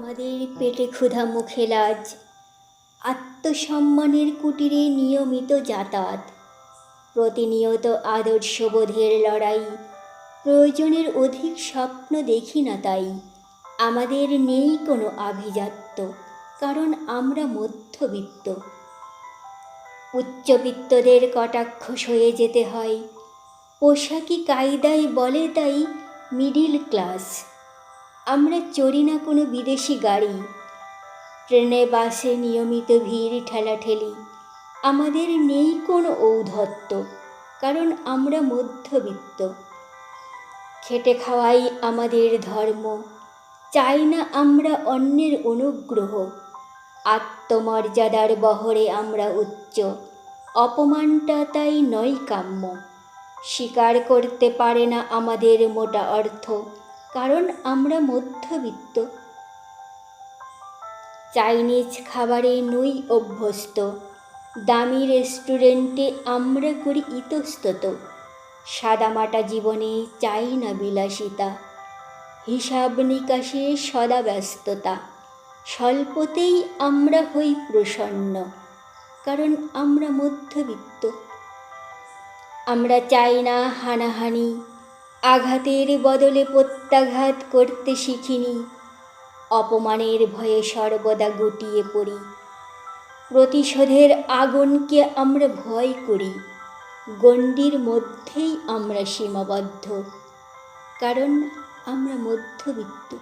আমাদের পেটে ক্ষুধা মুখে লাজ। আত্মসম্মানের কুটিরে নিয়মিত যাতায়াত। প্রতিনিয়ত আদর্শবোধের লড়াই। প্রয়োজনের অধিক স্বপ্ন দেখি না তাই। আমাদের নেই কোনো আভিজাত্য, কারণ আমরা মধ্যবিত্ত। উচ্চবিত্তদের কটাক্ষ সয়ে যেতে হয়। পোশাকি কায়দায় বলে তাই মিডিল ক্লাস। আমরা চড়ি না কোনো বিদেশি গাড়ি। ট্রেনে, বাসে নিয়মিত ভিড়, ঠেলাঠেলি। আমাদের নেই কোনো ঔদ্ধত্য, কারণ আমরা মধ্যবিত্ত। খেটে খাওয়াই আমাদের ধর্ম, চাই না আমরা অন্যের অনুগ্রহ। আত্মমর্যাদার বহরে আমরা উচ্চ, অপমানটা তাই নয় কাম্য স্বীকার করতে পারে না আমাদের মোটা অর্থ। কারণ আমরা মধ্যবিত্ত। চাইনিজ খাবারে নই অভ্যস্ত। দামি রেস্টুরেন্টে আমরা করি ইতস্তত। সাদামাটা জীবনে চাই না বিলাসিতা। হিসাব নিকাশে সদা ব্যস্ততা। স্বল্পতেই আমরা হই প্রসন্ন। কারণ আমরা মধ্যবিত্ত। আমরা চাই না হানাহানি আঘাতের বদলে প্রত্যাঘাত করতে শিখিনি। অপমানের ভয়ে সর্বদা গুটিয়ে পড়ি। প্রতিশোধের আগুনকে আমরা ভয় করি। গণ্ডির মধ্যেই আমরা সীমাবদ্ধ। কারণ আমরা মধ্যবিত্ত।